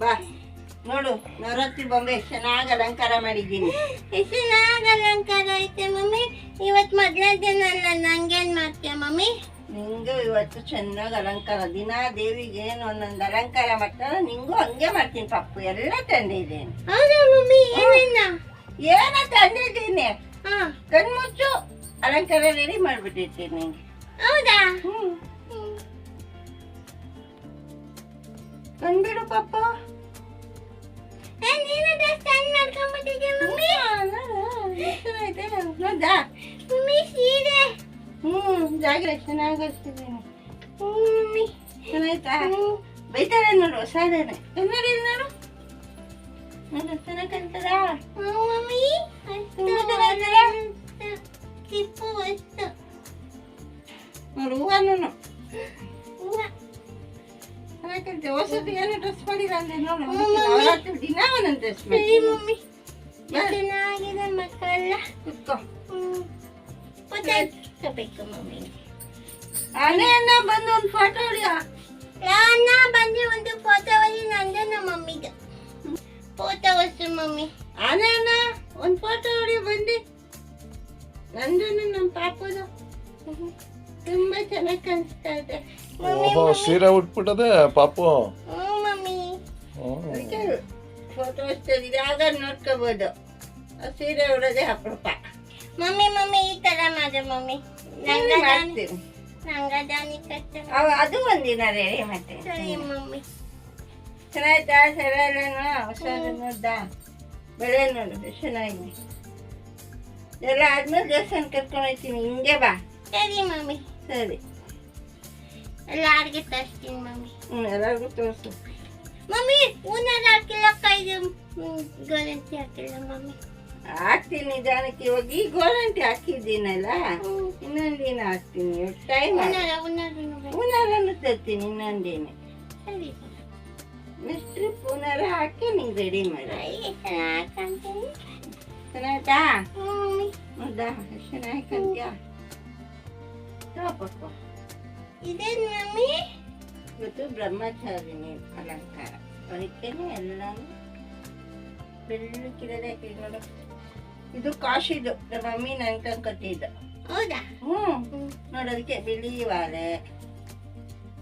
ಬಾ. ನೋಡು ನವರಾತ್ರಿ ಬೊಂಬೆ ಚೆನ್ನಾಗಿ ಅಲಂಕಾರ ಮಾಡಿದ್ದೀನಿ. ಎಷ್ಟು ಚೆನ್ನಾಗಿ ಅಲಂಕಾರ ಐತೆ ಮಮ್ಮಿ. ಇವತ್ತು ಮೊದಲನೇ ದಿನ ಅಲ್ಲ ನಂಗೇನ್ ಮಾಡ್ತೀಯ ಮಮ್ಮಿ? ನಿಂಗೂ ಇವತ್ತು ಚೆನ್ನಾಗಿ ಅಲಂಕಾರ ದಿನ ದೇವಿಗೆ ಏನು ಒಂದೊಂದು ಅಲಂಕಾರ ಮಾಡ್ತಾರ ನಿಂಗೂ ಹಂಗೆ ಮಾಡ್ತೀನಿ ಪಪ್ಪು ಎಲ್ಲ ತಂದಿದ್ದೀನಿ. ಹೌದಾ ಮಮ್ಮಿ? ಏನೇನ ಏನೋ ತಂದಿದ್ದೀನಿ? ಹಾ. ಕಣ್ಮುಚ್ಚು ಅಲಂಕಾರ ರೆಡಿ ಮಾಡ್ಬಿಟ್ಟಿರ್ತೀನಿ ನಿಂಗೆ ಹೌದಾ? ಹ್ಮ್. ಚೆನ್ನಾಯ್ತಾ ಪಾಪ. ಬೈತಾರೆ ನೋಡು ಹೊಸದೇನೆ ಕನ್ನಡಿ ನೋಡು? ಹ್ಮ್, ಮಮ್ಮಿ. ನೋಡು ಹೂವನು ಹೂವ. ಚೆನ್ನಾಗಿ ಹೊಸದು ಏನು ಡ್ರೆಸ್ ಮಾಡಿಲ್ಲ ಅಂದ್ರೆ ನೋಡು. ದಿನ ಒಂದೊಂದು ಡ್ರೆಸ್ ಮಾಡಿ ಮಮ್ಮಿ ಚೆನ್ನಾಗಿದೆ ಮಕ್ಕಳೆಲ್ಲ? ಕುತ್ಕೋ. ಇಟ್ಕೋಬೇಕು ಮಮ್ಮಿ. ಆನೆ ಅಣ್ಣ ಬಂದು ಒಂದು ಫೋಟೋ ಹೊಡಿಯ. ಯಾನ ಬಂದು ಒಂದು ಫೋಟೋ ಹೊಡಿ ನಂದು ನಮ್ಮ ಮಮ್ಮಿದು. Photo ಹೊಸು mummy. ಆನೆ ಅಣ್ಣ ಒಂದು ಫೋಟೋ ಹೊಡಿ ಬಂದು ನಂದು ನಮ್ಮ ಪಾಪದು. ತುಂಬ ಚೆನ್ನಾಗಿ ಕಾಣಿಸ್ತಾ ಇದೆ. ಓಹೋ ಸೀರೆ ಉಟ್ಬಿಟ್ಟದೆ ಪಾಪು. ಹ್ಞೂ ಮಮ್ಮಿ. ಫೋಟೋ ನೋಡ್ಕೋಬೋದು. ಆ ಸೀರೆ ಉಡೋದೇ ಅಪರೂಪ. ಮಮ್ಮಿ ಮಮ್ಮಿ ಈ ತರ ಮಾಡು ಮಮ್ಮಿ. ನಂಗೆ ಮಾಡ್ತೀನಿ ನಂಗ ದಾನಿ ಕಷ್ಟ ಅವ- ಅದು ಒಂದಿನ ರೆಡಿ ಮಾಡ್ತೀನಿ. ಸರಿ ಮಮ್ಮಿ ಚೆನ್ನಾಯ್ತಾ ನೋಡ್ದ? ಬೆಳೆ ನೋಡಿದ್ರೆ ಚೆನ್ನಾಗಿದೆ. ಎಲ್ಲ ಆದ್ಮೇಲೆ ದೇವಸ್ಥಾನ ಕರ್ಕೊಂಡು ಹೋಗ್ತೀನಿ. ಹಿಂಗೆ ಬಾ. ಸರಿ ಮಮ್ಮಿ. ಸರಿ. ಎಲ್ಲಾರ್ಗೆ ತರ್ಸ್ತೀನಿ ಮಮ್ಮಿ. ಹ್ಞೂ ಎಲ್ಲರಿಗೂ ತೋರಿಸು. ಮಮ್ಮಿ ಊನಲ್ಲಿ ಹಾಕಿಲ್ಲ ಕೈಗೆ ಗೋರಂಟಿ ಹಾಕಿಲ್ಲ ಮಮ್ಮಿ. ಹಾಕ್ತೀನಿ ನಿಧಾನಕ್ಕೆ. ಇವಾಗ ಈ ಗೋರಂಟಿ ಹಾಕಿದ್ದೀನಲ್ಲ? ಇನ್ನೊಂದು ದಿನ ಹಾಕ್ತೀನಿ? ಟೈಮ್ ಪುನರನ್ನು ತರ್ತೀನಿ ಇನ್ನೊಂದಿನ. ಸರಿ. ನೆಕ್ಸ್ಟ್ ಟ್ರಿಪ್ ಪುನರ ಹಾಕಿ ನಿಂಗೆ ರೆಡಿ ಮಾಡಿ. ಚೆನ್ನಾಯ್ತಾ ಹೌದಾ? ಚೆನ್ನಾಗಿ ಕಂತ್ಯಾ. ತಗೋಪಪ್ಪ ಇದೇನು ಮಮ್ಮಿ ಇವತ್ತು ಬ್ರಹ್ಮಚಾರಿಣಿ ಅಲಂಕಾರ. ಅದಕ್ಕೇನೆ ಎಲ್ಲಾನು ಬೆಳ್ಳಕ್ಕಿರೋದೇ ಹಾಕಿದ್ ಕಾಶಿ ಇದು ಕಾಶಿದು. ನಮ್ಮ ಮಮ್ಮಿ ನನ್ಕ ಕಟ್ಟಿದ್ದು. ಹೌದಾ? ಹ್ಞೂ. ನೋಡೋದಕ್ಕೆ ಬಿಳಿ ವಾಲೆ.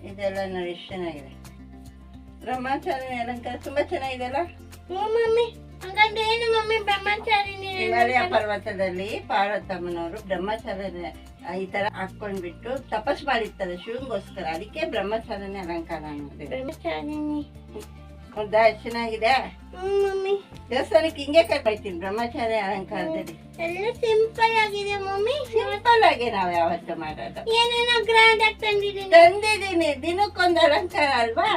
ಇದೆಲ್ಲ ನೋಡಿ ಎಷ್ಟು ಚೆನ್ನಾಗಿದೆ. ಬ್ರಹ್ಮಚಾರಿಣಿ ಅಲಂಕಾರ ತುಂಬಾ ಚೆನ್ನಾಗಿದೆಲ್ಲ ಹ್ಞೂ ಮಮ್ಮಿ. ಹಂಗಂದ್ರೆ ಏನು ಮಮ್ಮಿ ಬ್ರಹ್ಮಚಾರಿಣಿ ಹಿಮಾಲಯ ಪರ್ವತದಲ್ಲಿ ಪಾರ್ವತಮ್ಮನವರು ಬ್ರಹ್ಮಚಾರಿಣಿ ಈ ತರ ಹಾಕೊಂಡ್ಬಿಟ್ಟು ತಪಸ್ ಮಾಡಿರ್ತಾರೆ ಶಿವಂಗೋಸ್ಕರ ಅದಕ್ಕೆ ಬ್ರಹ್ಮಚಾರಿಣಿ ಅಲಂಕಾರ ಅನ್ನೋದು ಹೌದಾ ಚೆನ್ನಾಗಿದೆ? ದೇವಸ್ಥಾನಕ್ಕೆ ಹಿಂಗೆ ಕಟ್ಟಾಯ್ತೀನಿ ಬ್ರಹ್ಮಚಾರಿ ಅಲಂಕಾರದಲ್ಲಿ. ಎಲ್ಲ ಸಿಂಪಲ್ ಆಗಿದೆ ಮಮ್ಮಿ. ಸಿಂಪಲ್ ಆಗಿ ನಾವ್ ಯಾವತ್ತು ಮಾಡೋದು. ಏನೇನೋ ಗ್ರ್ಯಾಂಡ್ ಆಗಿ ತಂದಿದ್ದೀನಿ. ತಂದಿದ್ದೀನಿ ದಿನಕ್ಕೊಂದು ಅಲಂಕಾರ ಅಲ್ವಾ.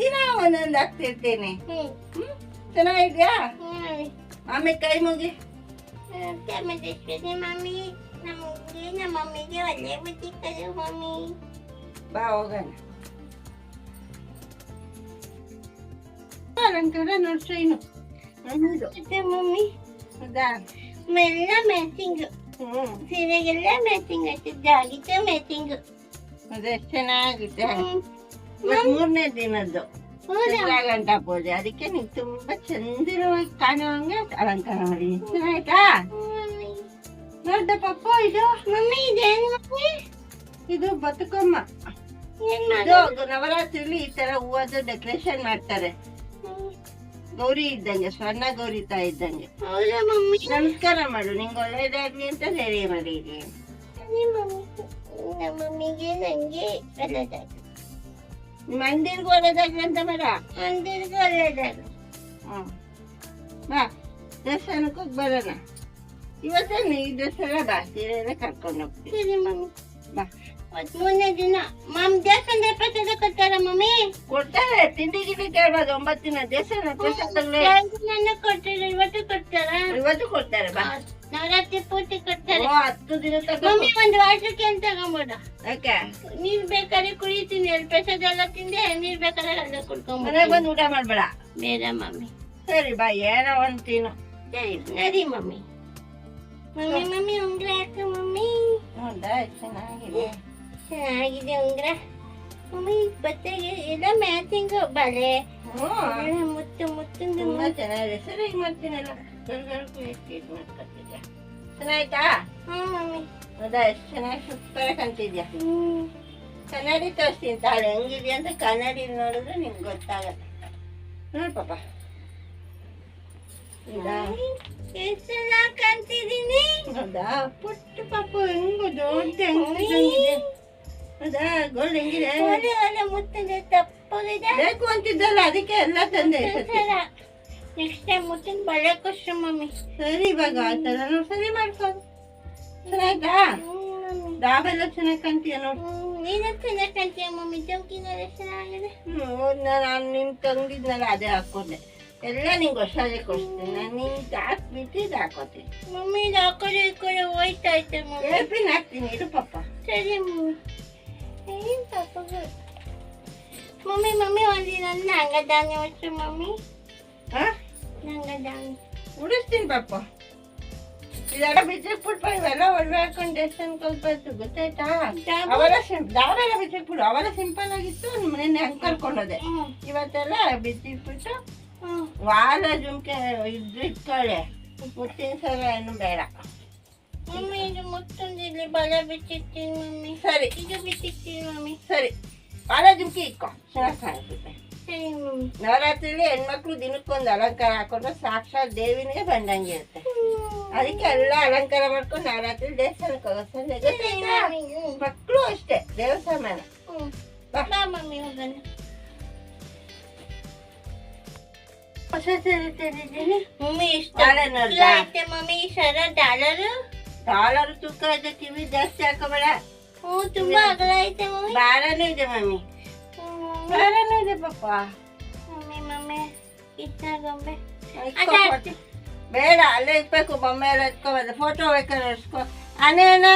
ದಿನ ಒಂದೊಂದು ಹಾಕ್ತಿರ್ತೀನಿ. ಆಮೇಲೆ ಕೈ ಚೆನ್ನಾಗಿದ್ಯಾ ಹ್ಞೂ ಮಮ್ಮಿ ಆಮೇಲೆ ಕೈ ಮುಗಿ ಚಾಮುಂಡೇಶ್ವರಿ ಮಮ್ಮಿ ನಮಗೆ ನಮ್ಮ ಮಮ್ಮಿಗೆ ಒಳ್ಳೆ ಬುದ್ಧಿ ಕಲಿಯು ಮಮ್ಮಿ ಬಾ ಹೋಗೋಣ ಅಲಂಕಾರ ನೋಡ್ಸ ಇನ್ನು ನನ್ನದು ಮತ್ತೆ ಮಮ್ಮಿ ಹೌದಾ ಎಲ್ಲ ಮ್ಯಾಚಿಂಗ್ ಹ್ಮ್ ಸೀರೆಗೆಲ್ಲ ಮ್ಯಾಚಿಂಗ್ ಆಯ್ತು ಜಾಗಿತ್ತು ಮ್ಯಾಚಿಂಗ್ ಅದೇ ಚೆನ್ನಾಗಿದೆ ಇವತ್ತು ಮೂರನೇ ದಿನದ್ದು ಹೌದಾ ಚಂದ್ರ ಗಂಟ ಪೂಜೆ. ಅದಕ್ಕೆ ನೀವು ತುಂಬಾ ಚಂದಿರವಾಗಿ ಕಾಣುವಂಗೆ ಅಲಂಕಾರ ಮಾಡಿ ಆಯ್ತಾ? ನೋಡ್ದ ಪಪ್ಪ ಇದು? ಮಮ್ಮಿ ಇದು ಬದುಕಮ್ಮ. ನವರಾತ್ರಿಲಿ ಈ ತರ ಹೂವದ್ದು ಡೆಕೋರೇಷನ್ ಮಾಡ್ತಾರೆ. ಗೌರಿ ಇದ್ದಂಗೆ ಸ್ವರ್ಣ ಗೌರಿ ತಾ ಇದ್ದಂಗೆ. ನಮಸ್ಕಾರ ಮಾಡು. ನಿಂಗೆ ಒಳ್ಳೇದಾಗ್ಲಿ ಅಂತ ಹೇಳಿ ಮಾಡಿ ಮಮ್ಮಿಗೆ ನಂಗೆ ಒಳ್ಳೆದಾಗಿ ಮಂದಿರ್ಗೂ ಹೋಗೋದಾಗ ಅಂತ ಬೇಡ? ಮಂದಿರ್ಗೂ ಹ್ಮ್ ಬಾ ದೇವಸ್ಥಾನಕ್ಕೆ ಹೋಗಿ ಬರೋಣ. ಇವತ್ತೇ ಡ್ರೆಸ್ ಎಲ್ಲ ಬಾ ಸೀರೆ ಎಲ್ಲ ಕರ್ಕೊಂಡು ಹೋಗ್ತೀನಿ ಸರಿ ಮಮ್ಮಿ. ಬಾ. ಮತ್ತು ಮೂರನೇ ದಿನ ಮಮ್ಮ ದೇವಸ್ಥಾನದ ಪ್ರಸಾದ ಕೊಡ್ತಾರ ಮಮ್ಮಿ? ಕೊಡ್ತಾರೆ ತಿಂಡಿ ಗಿಡಿ ಕೇಳ್ಬೋದು ಒಂಬತ್ತು ದಿನ ದೇವಸ್ಥಾನ ಪ್ರಸಾದ ಕೊಡ್ತಾರೆ? ಇವತ್ತು ಕೊಡ್ತಾರ? ಇವತ್ತು ಕೊಡ್ತಾರೆ ಬಾ. ನವರಾತ್ರಿ ಪೂರ್ತಿ ಕೊಡ್ತಾರೆ. ಓ ಹತ್ತು ದಿನ ತಗೊಂಡು ಮಮ್ಮಿ ಒಂದು ವಾಟರ್ ಅಂತ ತಗೊಂಬೋದ ನೀರ್ ಬೇಕಾದ್ರೆ ಕುಡಿತೀನಿ ಎಲ್ ಪ್ರಸಾದ ಎಲ್ಲ ತಿಂದೆ ನೀರ್ ಬೇಕಾದ್ರೆ ಅಲ್ಲ ಮನೆಗೆ ಕುಡ್ಕೊಂಬೋದು ಬಂದು ಊಟ ಮಾಡ್ಬೇಡ? ಬೇಡ ಮಮ್ಮಿ. ಸರಿ ಬಾ ಏನೋ ಒಂದು ತಿನ್ನು. ಸರಿ ನಡಿ ಮಮ್ಮಿ. ಮಮ್ಮಿ ಮಮ್ಮಿ ಉಂಗ್ರ ಹಾಕು ಮಮ್ಮಿ. ಹೌದಾ ಚೆನ್ನಾಗಿದೆ. ಚೆನ್ನಾಗಿದೆ ಉಂಗ್ರ. ಮಮ್ಮಿ ಬತ್ತೆಗೆ ಎಲ್ಲ ಮ್ಯಾಚಿಂಗ್ ಬಳೆ. ಮುತ್ತು ಮುತ್ತು. ಚೆನ್ನಾಗಿದೆ. ಸರಿ ಮಾಡ್ತೀನಲ್ಲ. ಗರ್ಗರ್ಗೂ ಎಷ್ಟು ಇದು ಮಾಡ್ಕೊತಿದ್ಯಾ ಚೆನ್ನಾಯ್ತಾ ಹ್ಞೂ ಮಮ್ಮಿ ಹೌದಾ? ಎಷ್ಟು ಚೆನ್ನಾಗಿ ಸೂಪರ್ ಕಾಣ್ತಿದ್ಯಾ? ಹ್ಞೂ ಕನ್ನಡಿ ತೋರಿಸ್ತೀನಿ ತಾಳೆ ಹೆಂಗಿದ್ಯಾ ಅಂತ ಕನ್ನಡಿ ನೋಡಿದ್ರೆ ನಿಮ್ಗೆ ಗೊತ್ತಾಗತ್ತೆ. ನೋಡ್ ಪಾಪ. ಇದಾ ಎಷ್ಟು ಚೆನ್ನಾಗಿ ಕಾಣ್ತಿದ್ದೀನಿ ಹೌದಾ? ಪುಟ್ಟ ಪಾಪ ಹೆಂಗು ದೊಡ್ಡ ಹೆಂಗಿದೆ. ಹೌದಾ? ಗೋಲ್ಡ್ ಹೆಂಗಿದೆ? ಒಳ್ಳೆ ಒಳ್ಳೆ ಮುತ್ತಿಂದ ತಪ್ಪಗಿದೆ. ಬೇಕು ಅಂತಿದ್ದಲ್ಲ ಅದಕ್ಕೆ ಎಲ್ಲ ತಂದೆ ಈ ಸತಿ. ನೆಕ್ಸ್ಟ್ ಟೈಮ್ ಮುತ್ತಿನ ಬಳೆ ಕಷ್ಟ ಮಮ್ಮಿ. ಸರಿ ಇವಾಗ ಆ ಥರ ಸರಿ ಮಾಡ್ಕೊಂಡು ಚೆನ್ನಾಯ್ತಾ ಡಾಬೆಲ್ಲ ಚೆನ್ನಾಗಿ ಕಾಣ್ತೀಯ ನೋಡಿ? ನೀನು ಚೆನ್ನಾಗಿ ಕಾಣ್ತೀಯ ಮಮ್ಮಿ ಜಂಕಿನಲ್ಲಿ ಚೆನ್ನಾಗಿದೆ. ಹ್ಞೂ ನಾನು ನಿಮ್ಮ ತಂಗಿದ್ನಲ್ಲ ಅದೇ ಹಾಕೊಂಡೆ. ಎಲ್ಲ ನಿಂಗೆ ಹೊಸದೇ ಕೊಡ್ತೀನಿ ನಾನು ನಿಂಗೆ ಹಾಕ್ಬಿಟ್ಟು ಇದು ಹಾಕೋತೀನಿ. ಮಮ್ಮಿ ಇದು ಈ ಕಡೆ ಹೋಯ್ತಾ ಐತೆ ಮಮ್ಮಿ. ಏರ್ಪಿನ್ ಹಾಕ್ತೀನಿ ಇದು ಪಾಪ ಸರಿ ಮಮ್ಮಿ. ಏನು ಪಾಪ ಮಮ್ಮಿ ಮಮ್ಮಿ ಒಂದಿನ ನಂಗದಾನೆ ಹೊತ್ತು ಮಮ್ಮಿ. ಹಾ ಉಡಿಸ್ತೀನಿ ಪಾಪ. ಇದೆಲ್ಲ ಬಿಚ್ಚಿಕ್ಬಿಟ್ಟು ಇವೆಲ್ಲ ಒಡವೆ ಹಾಕೊಂಡು ದೇವಸ್ಥಾನ ಕಲ್ಪತ್ತು ಗೊತ್ತಾಯ್ತಾ? ಅವೆಲ್ಲ ದಾರ ಎಲ್ಲ ದಾವೆಲ್ಲ ಬಿಚ್ಚಿಕ್ಬಿಡು ಅವೆಲ್ಲ ಸಿಂಪಲ್ ಆಗಿತ್ತು ನಿನ್ನೆ ಹಂಗೆ ಕರ್ಕೊಂಡೋದೆ. ಇವತ್ತೆಲ್ಲ ಬಿಚ್ಚಿಕ್ಬಿಟ್ಟು ಹ್ಞೂ ವಾರ ಜುಮ್ಕೆ ಇದ್ದು ಇಟ್ಕೊಳ್ಳೆ. ಮುತ್ತಿನ ಸಲ ಏನು ಬೇಡ. ಮಮ್ಮಿ ಇದು ಮತ್ತೊಂದು ಇಲ್ಲಿ ಬಲ ಬಿಚ್ಚಿರ್ತೀನಿ ಮಮ್ಮಿ. ಸರಿ. ಇದು ಬಿಚ್ಚಿರ್ತೀನಿ ಮಮ್ಮಿ. ಸರಿ. ವಾರ ಜುಮ್ಕೆ ಇಟ್ಕೊ. ಚೆನ್ನಾಗಿ ಕಾಣಿಸುತ್ತೆ ಮಮ್ಮಿ ನವರಾತ್ರಿಲಿ ಹೆಣ್ಮಕ್ಳು ದಿನಕ್ಕೊಂದು ಅಲಂಕಾರ ಹಾಕೊಂಡ್ರೆ ಸಾಕ್ಷಾತ್ ದೇವಿನೇ ಬಂದಂಗೆ ಇರುತ್ತೆ. ಅದಕ್ಕೆ ಎಲ್ಲ ಅಲಂಕಾರ ಮಾಡ್ಕೊಂಡು ನವರಾತ್ರಿ ದೇವಸ್ಥಾನಕ್ಕೆ ಹೋಗೋ ಸಂಜೆ? ಮಕ್ಕಳು ಅಷ್ಟೇ ದೇವಸ್ಥಾನ ಮಮ್ಮಿ ಹೋಗೋಣ ಹೊಸ ಸೀರೆ ತಂದಿದ್ದೀನಿ ಮಮ್ಮಿ ಇಷ್ಟ? ಐತೆ ಮಮ್ಮಿ ಈ ಸರ ಡಾಲರು ಡಾಲರ್ ತೂಕ ಇದೆ ಕಿವಿ ಜಾಸ್ತಿ ಹಾಕೋಬೇಡ. ಹ್ಞೂ ತುಂಬಾ ಅಗಲ ಐತೆ ಮಮ್ಮಿ. ಬಾರನೂ ಇದೆ ಮಮ್ಮಿ. ಇದೆ ಮಮ್ಮಿ ಮಮ್ಮಿ ಇಷ್ಟ ಗೊಂಬೆ ಇಟ್ಕೊ ಅದೇ photo. ಬೇಡ ಅಲ್ಲೇ ಇರ್ಬೇಕು ಬೊಮ್ಮೆಲ್ಲ ಎಲ್ಲ ಇಟ್ಕೋಬಾರ್ದು ಫೋಟೋ ಬೇಕಾದ್ರೆ ಇಸ್ಕೊ ಅನೇನ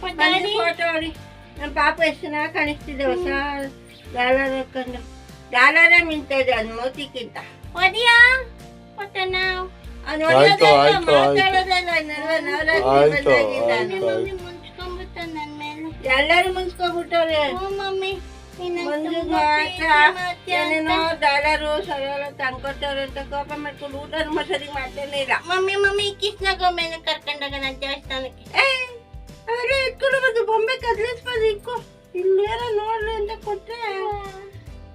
ಫೋಟೋ ಹೊಡಿ ನಮ್ಮ ಪಾಪ ಎಷ್ಟು ಚೆನ್ನಾಗಿ ಕಾಣಿಸ್ತಿದೆ ಹೊಸ ಡಾಲರ್ ಹಾಕೊಂಡು ಡಾಲರೇ ಅದು ಮೋತಿಕ್ಕಿಂತ ಒಡಿಯಾ ಪಟನ ಅದು ಆಯ್ತು, ಹೊಡೆಯೋದೇ ಇಲ್ಲ, ಆಯ್ತು, ಆಯ್ತು. ಮಾತಾಡೋದಲ್ಲ, ಎಲ್ಲರೂ ಮುನ್ಸ್ಕೊಬಿಟ್ಟವ್ರೆ ಹ್ಞೂ ಮಮ್ಮಿ ನೀನ್ ನಂಗ್ ಮಂಜು ತುಂಬಾ ಮಾತ್ರ ಪ್ರೀತಿ ಮಾಡ್ತೀಯ ಅಂತ. ಏನೇನೋ ಡಾಲರು ಸರಳ ತಂದ್ಕೊಟ್ಟವ್ರೆ ಅಂತ ಕೋಪ ಮಾಡ್ಕೊಂಡು ಊಟ ಸರಿ ಮಾಡ್ತಾನೆ ಇಲ್ಲ ಮಮ್ಮಿ ಮಮ್ಮಿ ಕೃಷ್ಣ ಗೊಂಬೆನ ಕರ್ಕೊಂಡೋಗೋಣ ದೇವಸ್ಥಾನಕ್ಕೆ ಏ, ಅವೆಲ್ಲ ಎತ್ಕೊಂಡು ಬಂದು ಬೊಂಬೆ ಕದ್ಲಿಸ್ಬೋದು ಇಕ್ಕೋ ಇಲ್ಲೇನ ನೋಡ್ರಿ ಅಂತ ಕೊಟ್ಟೆ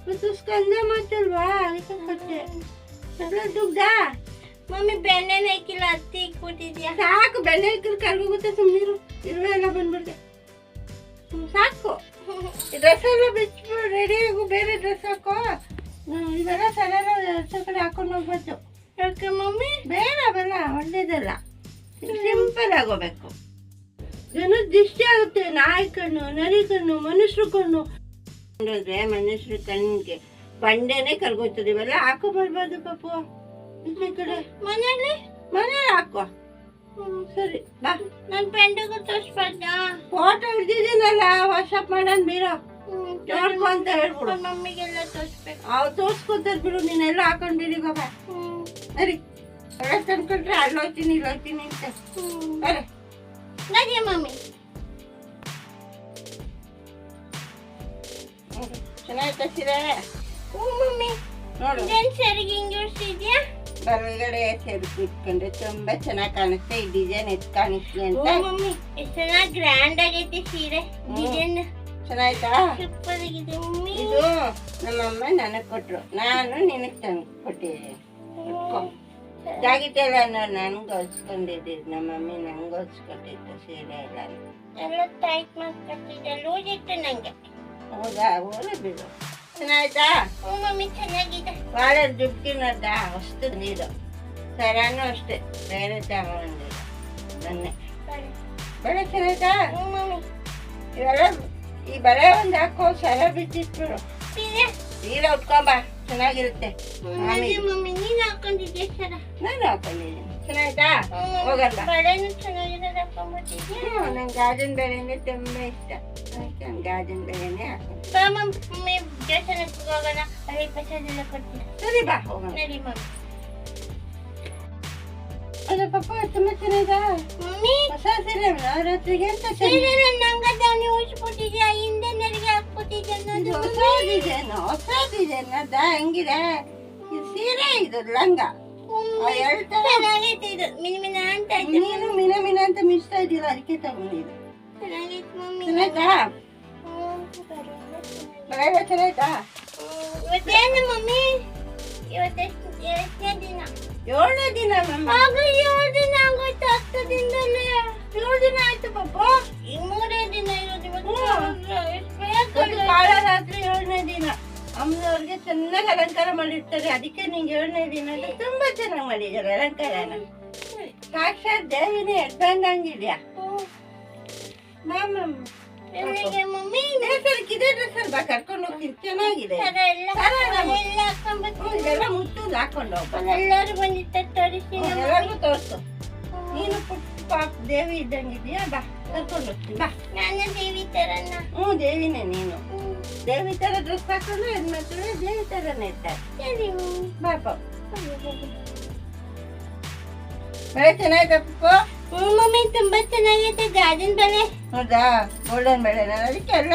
ಮತ್ತು ಸ್ಕಂದ ಮಾತಲ್ವಾ ಅದಕ್ಕೆ ಕೊಟ್ಟೆ ಎಲ್ಲ ದುಗ್ದ ಮಮ್ಮಿ ಬೆಣ್ಣೆನ ಹಾಕಿಲ್ಲ ಹತ್ತಿ ಇಕ್ಬಿಟ್ಟಿದ್ಯಾ ಸಾಕು ಬೆಣ್ಣೆ ಇಕ್ಕರು ಕರ್ಗೋಗುತ್ತೆ ಸುಮ್ಮನಿರು ಇರುವೆ ಎಲ್ಲ ಬಂದ್ಬಿಡ್ತೆ ಹ್ಮ್, ಸಾಕು ಡ್ರೆಸ್ ಎಲ್ಲ ಬಿಚ್ಚು ರೆಡಿ ಆಗು, ಬೇರೆ ಡ್ರೆಸ್ ಹಾಕೋ. ಇವೆಲ್ಲ ಇದೆಲ್ಲ ಡ್ರೆಸ್ ಕಡೆ ಹಾಕೊಂಡು ಹೋಗ್ಬೋದು ಯಾಕೆ ಮಮ್ಮಿ, ಬೇಡ ಅವೆಲ್ಲ ಒಳ್ಳೇದಲ್ಲ. ಸಿಂಪಲ್ ಆಗೋಬೇಕು. ಜನ ದಿಷ್ಟಿ ಆಗುತ್ತೆ, ನಾಯಿ ಕಣ್ಣು, ನರಿ ಕಣ್ಣು ಮನುಷ್ಯರು ಕಣ್ಣು. ನೋಡಿದ್ರೆ ಮನುಷ್ಯರು ಕಣ್ಣಿಗೆ ಬಂಡೆನೆ ಕರ್ಗೋಯ್ತದೆ, ಇವೆಲ್ಲ ಹಾಕೋ ಬರ್ಬಾರ್ದು ಪಾಪು. ಇಲ್ಲಿ ಕಡೆ. ಮನೇಲಿ ಮನೇಲಿ ಹಾಕೋ. ಸರಿ. ಬಾ ನನ್ನ ಫ್ರೆಂಡಿಗೂ ತೋರಿಸ್ಬಾರ್ದ ಫೋಟೋ ಹಿಡ್ದಿದ್ದೀನಲ್ಲ ವಾಟ್ಸಪ್ ಮಾಡೋಣ ಬೀರೋ ನೋಡ್ಕೊ ಅಂತ ಹೇಳ್ಬಿಡು. ಮಮ್ಮಿಗೆಲ್ಲ ತೋರಿಸ್ಬೇಕು. ಅವ್ ತೋರ್ಸ್ಕೊತಾರ ಬಿಡು ನೀನೆಲ್ಲ ಹಾಕೊಂಡ್ಬಿಡಿ ಬಾಬಾ ಹ್ಮ್. ಸರಿ. ಒಳ್ಳೆ ತಂದ್ಕೊಂಡ್ರೆ ಅಲ್ಲೋಗ್ತೀನಿ ಇಲ್ಲೋಗ್ತೀನಿ ಅಂತ. ಸರಿ. ನಡಿ ಮಮ್ಮಿ. ಚೆನ್ನಾಗಿ ಸೀರೆ ಹ್ಞೂ ಮಮ್ಮಿ. ನೋಡು. ಸರಿಗೆ ಹಿಂಗೆ ಉಡ್ಸಿದ್ಯಾ ಬಲಗಡೆ ಇಟ್ಕೊಂಡ್ರೆ ತುಂಬಾ ಚೆನ್ನಾಗಿ ಕಾಣುತ್ತೆ. ಈ ಡಿಸೈನ್ ಎತ್ ಕಾಣಿಸ್ಲಿ ಹ್ಞೂ ಅಂತ ಮಮ್ಮಿ ಎಷ್ಟು ಚೆನ್ನಾಗಿ ಗ್ರ್ಯಾಂಡ್ ಆಗೈತೆ ಸೀರೆ. ಡಿಸೈನ್ ಚೆನ್ನಾಯ್ತಾ? ಸೂಪರ್ ಆಗಿದೆ ಮಮ್ಮಿ. ಇದು ನಮ್ಮಮ್ಮ ನನಗೆ ಕೊಟ್ರು. ನಾನು ನಿನಗೆ ತಂದು ಕೊಟ್ಟಿದ್ದೀನಿ. ಎಲ್ಲ ನಾನು ನನಗೆ ನಮ್ಮ ಮಮ್ಮಿ ನಂಗೆ ಹೊಲ್ಸ್ಕೊಟ್ಟಿತ್ತು ಸೀರೆ ಎಲ್ಲ. ಎಲ್ಲ ಟೈಟ್ ಲೂಸ್ ಇತ್ತು ನನಗೆ ಹೌದಾ? ಬಿಡು. ಚೆನ್ನಾಯ್ತಾ? ಹ್ಞೂ ಮಮ್ಮಿ ಚೆನ್ನಾಗಿದೆ. ಬಾಳೆ ದುಡ್ಡಿ ನೋಡ್ದ ಅಷ್ಟು ನೀರು ಸರಾನು ಅಷ್ಟೇ. ಬೇರೆ ತಗೊಂಡಿಲ್ಲ ಮೊನ್ನೆ. ಬಳೆ. ಚೆನ್ನಾಯ್ತಾ? ಹ್ಞೂ ಮಮ್ಮಿ. ಇವೆಲ್ಲ ಈ ಬಳೆ ಒಂದು ಹಾಕೋ ಸರ ಬಿಚ್ಚಿಟ್ಬಿಡು ನೀರು ಉಟ್ಕೊಂಬ ಚೆನ್ನಾಗಿರುತ್ತೆ. ಮಮ್ಮಿ. ನೀನು ಹಾಕೊಂಡಿದ್ದೆ ಸರ? ನಾನು ಹಾಕೊಂಡಿದ್ದೀನಿ. ಚೆನ್ನಾಯ್ತಾ? ಹೋಗಲ್ಲ. ಬಳೆನೂ ಚೆನ್ನಾಗಿದೆ ನಂಗೆ ಗಾರ್ಡನ್ ಬೆಳೆನೇ ತುಂಬ ಇಷ್ಟ. ಅದಕ್ಕೆ ನಾನು ಗಾಜನ್ ಬೆಳೆನೇ ಹಾಕೊಂಡು ಬಾ ಮಮ್ಮಿ ದೇವಸ್ಥಾನಕ್ಕೆ ಹೋಗೋಣ ಅಲ್ಲಿ ಪ್ರಸಾದ ಎಲ್ಲ ಕೊಡ್ತೀನಿ ಸರಿ ಬಾ ಹೋಗೋಣ ನಡಿ ಮಮ್ಮಿ ಅದು ಪಪ್ಪ ತುಂಬ ಚೆನ್ನಾಗ ಮಮ್ಮಿ ಹೊಸ ಸೀರೆ ನವರಾತ್ರಿಗೆ ಅಂತ ಸೀರೆ ನಂಗೆ ದಾನಿ ಉಳಿಸ್ಬಿಟ್ಟಿದ್ಯಾ ಹಿಂದೆ ನನಗೆ ಹಾಕ್ಬಿಟ್ಟು ಡಿಸೈನ್ ಇದು ಹೊಸ ಡಿಸೈನ್ ಹೊಸ ಡಿಸೈನ್ ಅದ ಹೆಂಗಿದೆ ಇದು ಸೀರೆ ಇದು ಲಂಗ ಆ ಎರಡ್ ತರ ಚೆನ್ನಾಗೈತೆ ಇದು ಮಿನಿ ಮಿನ ಅಂತ ನೀನು ಮಿನ ಮಿನ ಅಂತ ಮಿಸ್ತಾ ಇದೀರ ಅದಕ್ಕೆ ತಗೊಂಡಿದ್ದು ಚೆನ್ನಾಯ್ತಾ ಇವತ್ತೇನು ಮಮ್ಮಿ? ಇವತ್ತೆಷ್ಟು ಎಷ್ಟನೇ ದಿನ. ಏಳನೇ ದಿನ ಮಮ್ಮ? ಆಗ ಏಳು ದಿನ ಆಗೋಯ್ತು ಹತ್ತು ದಿನದಲ್ಲಿ ಏಳು ದಿನ ಆಯ್ತು ಪಾಪ. ಈ ಮೂರೇ ದಿನ ಇರೋದು ಇವತ್ತು. ಕಾಳ ರಾತ್ರಿ ಏಳನೇ ದಿನ. ಅಮ್ಮನವ್ರಿಗೆ ಚೆನ್ನಾಗಿ ಅಲಂಕಾರ ಮಾಡಿರ್ತಾರೆ. ಅದಕ್ಕೆ ನಿಂಗೆ ಏಳನೇ ದಿನ ತುಂಬಾ ಚೆನ್ನಾಗಿ ಮಾಡಿದ್ದಾರೆ ಅಲಂಕಾರನ. ಸಾಕ್ಷಾತ್ ದೇವಿನೇ ಎಡ್ಬಂದಂಗಿದ್ಯಾ ಇದೇ ಡ್ರೆಸ್ ಅಲ್ಲಿ ಬಾ ಕರ್ಕೊಂಡು ಹೋಗ್ತೀನಿ. ಚೆನ್ನಾಗಿದೆ. ಎಲ್ಲ ಇದೆಲ್ಲ ಹಾಕೊಂಡು ಎಲ್ಲರೂ ಬಂದಿತ್ತ ತೋರಿಸಿ ಎಲ್ಲರಿಗೂ ತೋರ್ಸು. ನೀನು ಪುಟ್ಟ ಪಾಪ ದೇವಿ ಇದೆಯಾ? ಬಾ ಕರ್ಕೊಂಡು ಹೋಗ್ತೀನಿ. ಬಾ. ನಾನು ದೇವಿ ತರನ ಹ್ಞೂ ದೇವಿನೇ ನೀನು. ದೇವಿ ತರ ಡ್ರೆಸ್ ಹಾಕೊಂಡು ಮಾಡ್ತಾರೆ ದೇವಿ ತರನೇ ಇರ್ತಾರೆ ಬಾ ಪಾಪ ಬೆಳೆ ಚೆನ್ನಾಗಿದೆ ಪಪ್ಪ. ಹ್ಞೂ ಮಮ್ಮಿ ತುಂಬಾ ಚೆನ್ನಾಗೈತೆ ಗಾರ್ಡನ್ ಬೆಲೆ ಹೌದಾ? ಗೋಲ್ಡನ್ ಬೆಳೆ ಅದಕ್ಕೆ ಎಲ್ಲ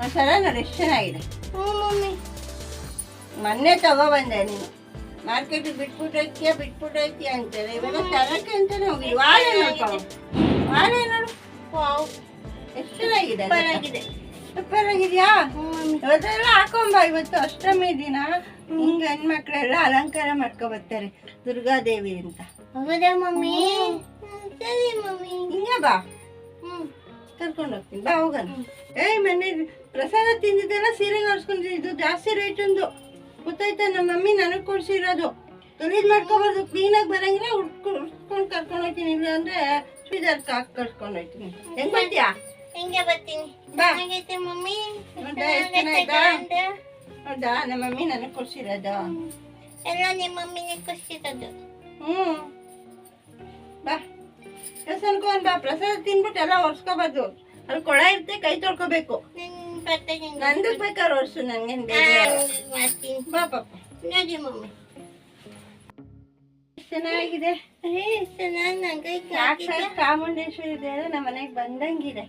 ಒಂದ್ಸಲ ನೋಡಿ ಎಷ್ಟು ಚೆನ್ನಾಗಿದೆ ಹ್ಞೂ ಮಮ್ಮಿ. ಮೊನ್ನೆ ತಗೊಬಂದೆ ನೀನು. ಮಾರ್ಕೆಟಿಗೆ ಬಿಟ್ಬಿಟ್ಟು ಹೋಗ್ತೀಯ ಬಿಟ್ಬಿಟ್ಟು ಹೋಗ್ತೀಯ ಅಂತಾರೆ ಇವಾಗ ತರಕ್ಕೆ ಅಂತಾನೆ ಹೋಗಿ. ವಾಳೆ ನೋಡ್ಕೊ ವಾಳೆ ನೋಡು ವಾವ್ ಎಷ್ಟು ಚೆನ್ನಾಗಿದೆ ಪರವಾಗಿದೆ ಸೂಪರ್ ಆಗಿದ್ಯಾ ಇವತ್ತೆಲ್ಲ ಹಾಕೊಂಬ ಇವತ್ತು ಅಷ್ಟಮಿ ದಿನ. ಹಿಂಗ ಹೆಣ್ಮಕ್ಳೆಲ್ಲ ಅಲಂಕಾರ ಮಾಡ್ಕೊ ಬರ್ತಾರೆ ದುರ್ಗಾದೇವಿ ಅಂತ. ಹೌದಾ ಮಮ್ಮಿ? ಸರಿ ಮಮ್ಮಿ. ಹಿಂಗೆ ಬಾ. ಹ್ಮ್. ಕರ್ಕೊಂಡು ಹೋಗ್ತೀನಿ. ಬಾ ಹೋಗೋಣ. ಏಯ್ ಮೊನ್ನೆ ಪ್ರಸಾದ ತಿಂದಿದ್ದೆಲ್ಲ ಸೀರೆಗೆ ಹೊರ್ಸ್ಕೊಂಡ್ರಿ ಇದು ಜಾಸ್ತಿ ರೇಟ್ ಒಂದು. ಗೊತ್ತಾಯ್ತಾ? ನಮ್ಮ ಮಮ್ಮಿ ನನಗೆ ಕೊಡ್ಸಿರೋದು. ಗಲೀಜ್ ಮಾಡ್ಕೋಬಾರ್ದು. ಕ್ಲೀನಾಗಿ ಬರಂಗಿಲ್ಲ ಉಟ್ಕೊಂಡು ಕರ್ಕೊಂಡು ಹೋಗ್ತೀನಿ. ಇಲ್ಲ ಅಂದ್ರೆ ಚೂಡಿದಾರ್ ಹಾಕಿ ಕರ್ಕೊಂಡು ಹೋಗ್ತೀನಿ. ಹೆಂಗ್ ಬರ್ತೀಯಾ ಹೆಂಗೆ ಬರ್ತೀನಿ. ಬಾ. ಹೆಂಗೈತೆ ಮಮ್ಮಿ. ಹೌದಾ ನಮ್ಮ ಮಮ್ಮಿ ನನಗೆ ಕೊಡ್ಸಿರೋದು. ಎಲ್ಲ ನಿಮ್ಮ ಮಮ್ಮಿನೇ ಕೊಡ್ಸಿರೋದು. ಹ್ಞೂ ಬಾ. ಒಂದು ಬಾ ಪ್ರಸಾದ ತಿನ್ಬಿಟ್ಟು ಎಲ್ಲ ಒರ್ಸ್ಕೋಬಾರ್ದು. ಅಲ್ಲಿ ಕೊಳ ಇರುತ್ತೆ, ಕೈ ತೊಳ್ಕೊಬೇಕು. ನಂದಕ್ಕೆ ಬೇಕಾದ್ರೆ ಒರ್ಸು ನನಗೆ ಬೇಡ. ಮಾಡ್ತೀನಿ ಬಾ ಪಾಪ. ನೋಡಿ ಮಮ್ಮಿ ಚೆನ್ನಾಗಿದೆ ಸಾಕ್ಷಾತ್ ಚಾಮುಂಡೇಶ್ವರಿ ದೇವರು ನಮ್ಮ ಮನೆಗೆ ಬಂದಂಗಿದೆ.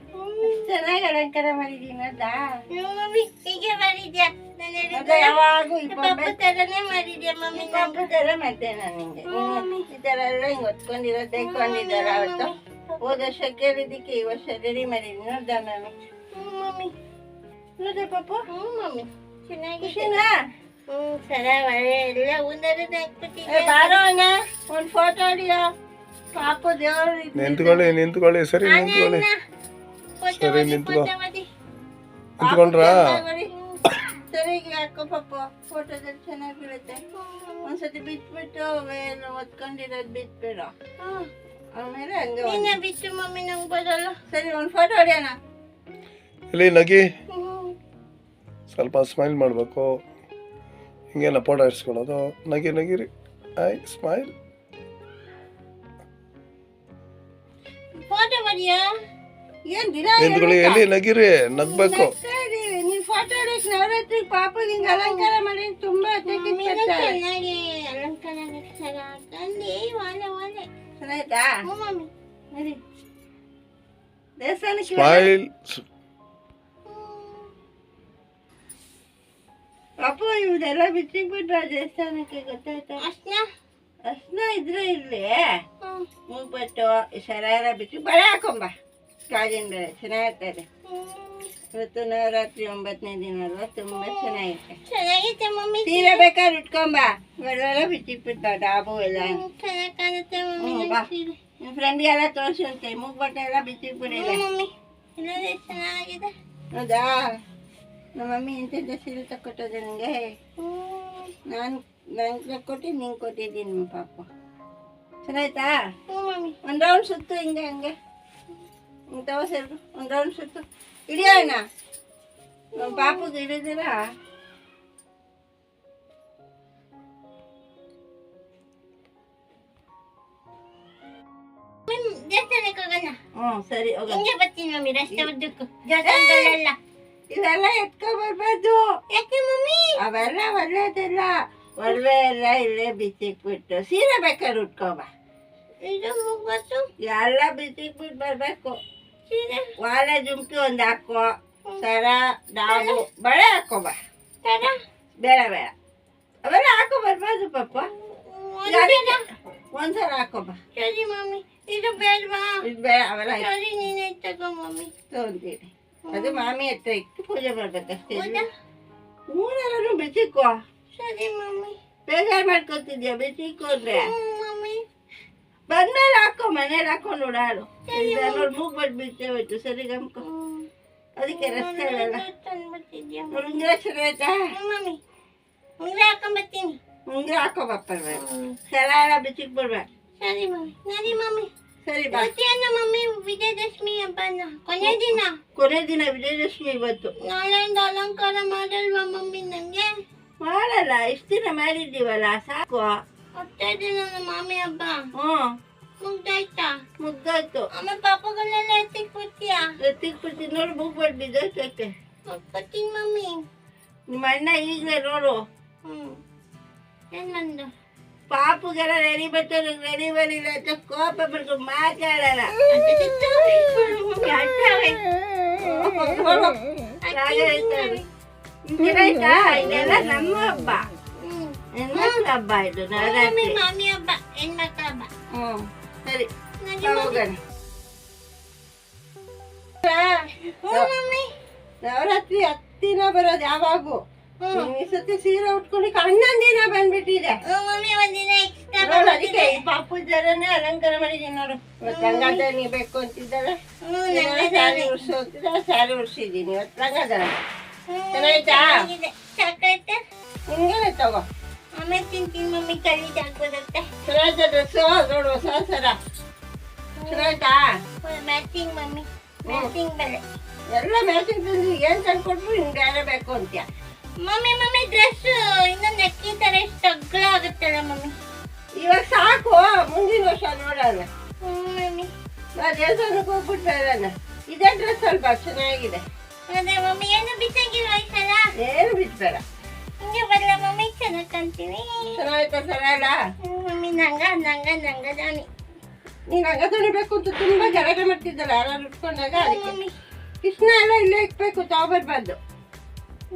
ಚೆನ್ನಾಗಿ ಅಲಂಕಾರ ಮಾಡಿದೀನಿ ಅದಾ ಮಮ್ಮಿ ಹೀಗೆ ಮಾಡಿದ್ಯಾ? ಯಾವಾಗೂ ಈ ಪಾಪ ಬೊಂಬೆ ತರನೇ ಮಾಡಿದ್ಯಾ ಮಮ್ಮಿ ಪಾಪು ತರ ಮಾಡ್ತೇನೆ ನಾನು ನಿಂಗೆ. ನೀನು ಈ ತರ ಎಲ್ಲ ಹಿಂಗೆ ಹೊತ್ಕೊಂಡಿರೋ ತೆಕ್ಕೊಂಡಿದ್ದಾರ ಅವತ್ತು? ಹೋದ ವರ್ಷ ಕೇಳಿದ್ದಕ್ಕೆ ಈ ವರ್ಷ ರೆಡಿ ಮಾಡಿದೀನಿ. ನೋಡ್ದ ಮ್ಯಾಮ್ ಹ್ಞೂ ಮಮ್ಮಿ. ನೋಡ್ದೆ ಪಾಪು? ಹ್ಞೂ ಮಮ್ಮಿ. ಚೆನ್ನಾಗಿ ಖುಷಿನಾ? ಹ್ಞೂ ಸರ ಒಳ್ಳೆ ಎಲ್ಲ ಬಾರೋ ಅಣ್ಣ ಒಂದ್ ಫೋಟೋ ಹೊಡಿಯೋ ಪಾಪು ದೇವ್ರು ಇದ್- ನಿಂತ್ಕೊಳ್ಳಿ ನಿಂತ್ಕೊಳ್ಳಿ ಸರಿ ನಿಂತ್ಕೊಳ್ಳಿ. ಸರಿ, ನಿಂತ್ಕೊ. ನಿಂತ್ಕೊಂಡ್ರಾ? ತಗೊಳ್ಳಿ. ಯಾಕೋ ಪಾಪ ಫೋಟೋದಲ್ಲಿ ಚೆನ್ನಾಗಿ ಬೀಳುತ್ತೆ. ಒಂದ್ಸತಿ ಬಿಟ್ಬಿಟ್ಟು ಅವೆಲ್ಲ ಒತ್ಕೊಂಡಿರೋದು ಬಿಟ್ಬೇಡ. ಆಮೇಲೆ ಹಂಗೆ ನಿನ್ನೆ ಬಿಟ್ಟು ಮಮ್ಮಿ ನಂಗೆ ಬರಲ್ಲ. ಸರಿ ಒಂದ್ ಫೋಟೋ ಹೊಡೆಯೋಣ. ಇಲ್ಲಿ ನಗಿ. ಸ್ವಲ್ಪ ಸ್ಮೈಲ್ ಮಾಡಬೇಕು. ಹಿಂಗೆಲ್ಲ ಫೋಟೋ ಇಡ್ಸ್ಕೊಳ್ಳೋದು. ನಗಿ ನಗಿರಿ ಐ ಸ್ಮೈಲ್ ಫೋಟೋ ಬರಿಯಾ ಏನ್ ದಿನ ಎಲ್ಲಿ ನಗಿರಿ ನಗ್ಬೇಕು. ನವರಾತ್ರಿ ಹಿಂಗ ಅಲಂಕಾರ ಮಾಡಿ ತುಂಬಾ ಚೆನ್ನಾಗಿ ಅಲಂಕಾರ ತಂದೆ ಒಲೆ ಒಲೆ. ಚೆನ್ನಾಯ್ತಾ? ನಡಿ. ದೇವಸ್ಥಾನಕ್ಕೆ ಸ್ಮೈಲ್ ಪಾಪು ಇವ್ದೆಲ್ಲ ಬಿಟ್ಟಿಗೆ ಬಿಟ್ಟ ದೇವಸ್ಥಾನಕ್ಕೆ ಗೊತ್ತಾಯ್ತಾ? ಅಷ್ಟನ ಅರ್ಶನ ಇದ್ರೆ ಇರ್ಲಿ. ಮೂಗ್ಬಟ್ಟು ಬಿಚ್ಚಿ ಬಿಟ್ಟು ಬಳೆ ಹಾಕೊಂಬ. ಕಾಜಿನ ಬೆಳೆ ಚೆನ್ನಾಗಿರ್ತದೆ ಇವತ್ತು ನವರಾತ್ರಿ ಒಂಬತ್ತನೇ ದಿನ ಅಲ್ವಾ? ತುಂಬಾ ಚೆನ್ನಾಗಿದೆ ಚೆನ್ನಾಗಿದೆ ಮಮ್ಮಿ. ಸೀರೆ ಬೇಕಾದ್ರೆ ಇಟ್ಕೊಂಬ ಬೆಳೆಲ್ಲ ಬಿಟ್ಟಿಟ್ಬಿಟ್ಟ ಡಾಬು ಎಲ್ಲ. ಚೆನ್ನಾಗಿ ಕಾಣುತ್ತೆ ಮಮ್ಮಿ ಬಾ. ಸೀರೆ. ನಿಮ್ ಫ್ರೆಂಡ್ಗೆಲ್ಲ ತೋರಿಸುವಂತೆ ಮೂಗ್ಬಟ್ಟೆ ಎಲ್ಲ ಬಿಚ್ಚಿ ಮಮ್ಮಿ. ಇಲ್ಲದೆ ಚೆನ್ನಾಗಿದೆ. ಹೌದಾ? ನಮ್ಮ ಮಮ್ಮಿ ಇಂಥದ್ದು ಸೀರೆ ತಕ್ಕೊಟ್ಟದೆ ನನಗೆ ನಾನು ನಂಗೆ ಕೊಟ್ಟಿ ನಿಂಗೆ ಕೊಟ್ಟಿದ್ದೀನಿ ಪಾಪ. ಚೆನ್ನಾಯ್ತಾ? ಒಂದು ರೌಂಡ್ ಸುತ್ತು ಹಿಂಗೆ ಹಂಗೆ. ಹಿಂಗೆ ತಗೋ ಒಂದು ರೌಂಡ್ ಸುತ್ತು. ಹಿಡಿಯೋಣ? ನಮ್ಮ ಪಾಪಗೆ ಹಿಡಿದಿರಾ? ಹ್ಞೂ ಸರಿ ಹೋಗ ಬರ್ತೀನಿ ಮಮ್ಮಿ ರಸ್ತೆ ಉದ್ದಕ್ಕೂ. ಇವೆಲ್ಲ ಎತ್ಕೊಬರ್ಬಾರ್ದು ಯಾಕೆ ಮಮ್ಮಿ? ಅವೆಲ್ಲ ಒಳ್ಳೇದಿಲ್ಲ. ಒಡವೆ ಎಲ್ಲ ಇಲ್ಲೇ ಬಿಚ್ಚಿಕ್ಬಿಟ್ಟು ಸೀರೆ ಬೇಕಾದ್ರೆ ಉಟ್ಕೊಬ ಇದು ಎಲ್ಲ ಬಿಚ್ಚಿಕ್ಬಿಟ್ಟು ಬರಬೇಕು. ವಾಲೆ ಜುಮ್ಕಿ ಒಂದು ಹಾಕೋ. ಸರ ಡಾಬು ಬಳೆ ಹಾಕೋಬ ಬೇಡ? ಬೇಡ ಅವೆಲ್ಲ ಹಾಕೋ ಬರ್ಬಾರ್ದು ಪಪ್ಪ ಒಂದ್ಸಲ ಹಾಕೋ ಹಾಕೋಬ ಸರಿ ಮಮ್ಮಿ. ಇದು ಬೇಡವಾ ಇದು ಬೇಡ ಅವೆಲ್ಲ ಸರಿ ನೀನೇ ತಗೋ ಮಮ್ಮಿ. ಇಟ್ಕೊಂತೀನಿ ಅದು ಮಾಮಿ ಹತ್ರ ಇಟ್ಟು ಪೂಜೆ ಮಾಡ್ಬೇಕಷ್ಟೇ ಮೂರಲ್ಲೂ ಬಿಸಿಕೋ ಸರಿ ಮಮ್ಮಿ. ಬೇಜಾರು ಮಾಡ್ಕೊತಿದ್ಯಾ? ಬಿಸಿಕೋದ್ರೆ ಅಂದ್ರೆ? ಬಂದ್ಮೇಲೆ ಹಾಕೋ ಮನೇಲಿ ಹಾಕೊಂಡು ಓಡಾಡು ನೋಡಿ ಮೂಗ್ ಬಟ್ ಬೀಳ್ತೇ ಹೋಯ್ತು. ಸರಿ ಗಮ್ಕೋ. ಅದಕ್ಕೆ ರಸ್ತೆ ತಂದ್ಬಿಟ್ಟಿದ್ಯಾ? ಉಂಗ್ರ ಸರಿ ಆಯ್ತಾ? ಉಂಗ್ರ ಹಾಕೊಂಬರ್ತೀನಿ ಉಂಗ್ರ ಹಾಕೋ ಬಪ್ಪಲ್ ಹ್ಮ್. ಸರ ಎಲ್ಲ ಬಿಚ್ಚಿಗೆ ಬಿಡ್ಬೇಡ ಸರಿ ಮಮ್ಮಿ. ಸರಿ ಮಮ್ಮಿ. ಸರಿ ಬಾ. ಮಮ್ಮಿ ವಿಜಯದಶಮಿ ಹಬ್ಬನ ಕೊನೆ ದಿನ. ಕೊನೆ ದಿನ ವಿಜಯದಶಮಿ ಇವತ್ತು. ನಾಳೆಯಿಂದ ಅಲಂಕಾರ ಮಾಡಲ್ವಾ ಮಮ್ಮಿ ನಂಗೆ? ಮಾಡಲ್ಲ ಇಷ್ಟು ದಿನ ಮಾಡಿದ್ದೀವಲ್ಲ ಸಾಕು. ಹತ್ತೇ ದಿನ ನನ್ನ ಮಾಮಿ ಹಬ್ಬ ಹ್ಞೂ ಮುಗ್ದಾಯ್ತಾ ಮುಗ್ದಾಯ್ತು ಆಮೇಲೆ ಪಾಪಗಳೆಲ್ಲ ಎತ್ತಿಕ್ ಬರ್ತೀಯಾ ಎತ್ತಿಗೆ ಬಿಡ್ತೀನಿ ನೋಡಿ ಮೂಗ್ ಬಟ್ ಬಿದ್ದೋಯ್ತೈತೆ ಬರ್ತೀನಿ ಮಮ್ಮಿ ನಿಮ್ಮ ಅಣ್ಣ ಈಗಲೇ ನೋಡು ಹ್ಮ್ ಏನ್ ನಂದು ಪಾಪುಗೆಲ್ಲ ರೆಡಿ ಬರ್ತಾರೆ ರೆಡಿ ಬರಲಿಲ್ಲ ಅಂತ ಕೋಪ ಬರ್ಕೊಂಡು ಮಾತಾಡಲ್ಲ? ಇದೆಲ್ಲ ನಮ್ಮ ಹಬ್ಬ ಹೆಣ್ಮಕ್ಳ ಹಬ್ಬ ನವರಾತ್ರಿ ಮಾಮಿ ಹಬ್ಬ ಹೆಣ್ಮಕ್ಳ ಹಬ್ಬ ಹ್ಮ್ ಸರಿ ನಡಿ ಬಾ ಮಮ್ಮಿ. ಹೋಗೋಣ ಹ್ಞೂ ಮಮ್ಮಿ ನವರಾತ್ರಿ ಹತ್ತಿನ ಬರೋದು ಯಾವಾಗೂ ಮಮ್ಮಿ ಈ ಸತಿ ಸೀರೆ ಉಟ್ಕೊಂಡು ಹನ್ನೊಂದು ದಿನ ಬಂದ್ಬಿಟ್ಟಿದೆ ಹ್ಞೂ ಮಮ್ಮಿ ಒಂದಿನ ಎಕ್ಸ್ಟ್ರಾ ನೋಡು, ಅದಕ್ಕೆ ಈ ಪಾಪು ಜರನೇ ಅಲಂಕಾರ ಮಾಡಿದೀನಿ ನೋಡು ಇವತ್ತು ರಂಗದಾನಿ ಬೇಕು ಅಂತಿದ್ದಾಳೆ ಹ್ಞೂ ಸ್ಯಾರಿ ಉಡ್ಸು ಅಂತಿದ್ದಾಳೆ ಸ್ಯಾರಿ ಉಡ್ಸಿದ್ದೀನಿ ಇವತ್ತು ರಂಗದಾನಿ ಚೆನ್ನಾಯ್ತಾ? ಚೆನ್ನಾಗಿದೆ. ತಗೋ ಆಮೇಲೆ ತಿಂತೀನಿ ಮಮ್ಮಿ ಕಲೀಜ್ ಆಗ್ಬೋದತ್ತೆ ಚೆನ್ನಾಯ್ತಾ ಡ್ರೆಸ್ಸು ನೋಡು ಹೊಸ ಸರ ಚೆನ್ನಾಯ್ತಾ ಮ್ಯಾಚಿಂಗ್ ಮಮ್ಮಿ. ಮ್ಯಾಚಿಂಗ್ ಬೆಲೆ ಎಲ್ಲ ಮ್ಯಾಚಿಂಗ್ ತಂದು ಏನು ತಂದ್ಕೊಟ್ರು ಹಿಂಗೆ ಬೇರೆ ಬೇಕು ಅಂತ್ಯ. ಮಮ್ಮಿ ಮಮ್ಮಿ ಡ್ರೆಸ್ ಇನ್ನೊಂದು ನೆಕ್ಕಿ ತರ ಎಷ್ಟು ಅಗ್ಲ ಆಗುತ್ತಲ್ಲ ಮಮ್ಮಿ? ಇವಾಗ ಸಾಕು ಮುಂದಿನ ವರ್ಷ ನೋಡೋಣ. ಹ್ಞೂ ಮಮ್ಮಿ. ನಾ ದೇವಸ್ಥಾನಕ್ಕೆ ಹೋಗ್ಬಿಟ್ಟು ಬರೋಣ ಇದೇ ಡ್ರೆಸ್ ಸ್ವಲ್ಪ ಚೆನ್ನಾಗಿದೆ. ಅದೇ ಮಮ್ಮಿ ಏನು ಸಲ? ಏನು ಬಿಟ್ಬೇಡ ಹಿಂಗೆ ಬರಲ ಮಮ್ಮಿ ಚೆನ್ನಾಗಿ ಕಾಣ್ತೀನಿ ಸರ ಎಲ್ಲ ಹ್ಞೂ ಮಮ್ಮಿ ನಂಗ ನಂಗ ನಂಗ ಜಾನಿ ನೀನ್ ಹಂಗ ತೊಳಿಬೇಕು ಅಂತ ತುಂಬಾ ಗಲಾಟೆ ಮಾಡ್ತಿದ್ದಲ್ಲ ಯಾರು ಉಟ್ಕೊಂಡಾಗ ಅದಕ್ಕೆ ಕೃಷ್ಣ ಎಲ್ಲ ಇಲ್ಲೇ ಇಕ್ಬೇಕು ತಗೊಬರ್ಬಾರ್ದು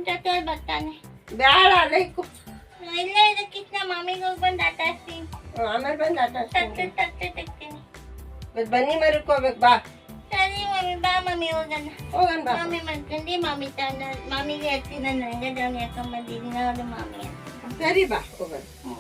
ಜೊತೆ ಬರ್ತಾನೆ ಬೇಡ ಅಲ್ಲೇ ಇಕ್ಕು ಇಲ್ಲೇ ಇದಕ್ಕಿಂತ ಮಮ್ಮಿಗೆ ಹೋಗಿ ಬಂದು ಆಟ ಆಡ್ತೀನಿ ಆಮೇಲೆ ಬಂದು ಆಟ ಆಡ್ತೀನಿ. ಬನ್ನಿ ಮರಕ್ಕೆ ಹೋಗ್ಬೇಕು ಬಾ ಸರಿ ಮಮ್ಮಿ ಬಾ ಮಮ್ಮಿ ಹೋಗೋಣ ಹೋಗೋಣ ಬಾ ಮಾಮಿ ಮಾಡ್ಕೊಂಡು ಮಾಮಿ ತಂದ ಮಾಮಿಗೆ ಹಚ್ಚಿನ ನಂಗೆ ಜಾನಿ ಹಾಕೊಂಡ್ ಬಂದಿದ್ದೀನಿ ನೋಡು ಮಾಮಿ ಅಂತ ಸರಿ ಬಾ ಹೋಗೋಣ ಹ್ಞೂ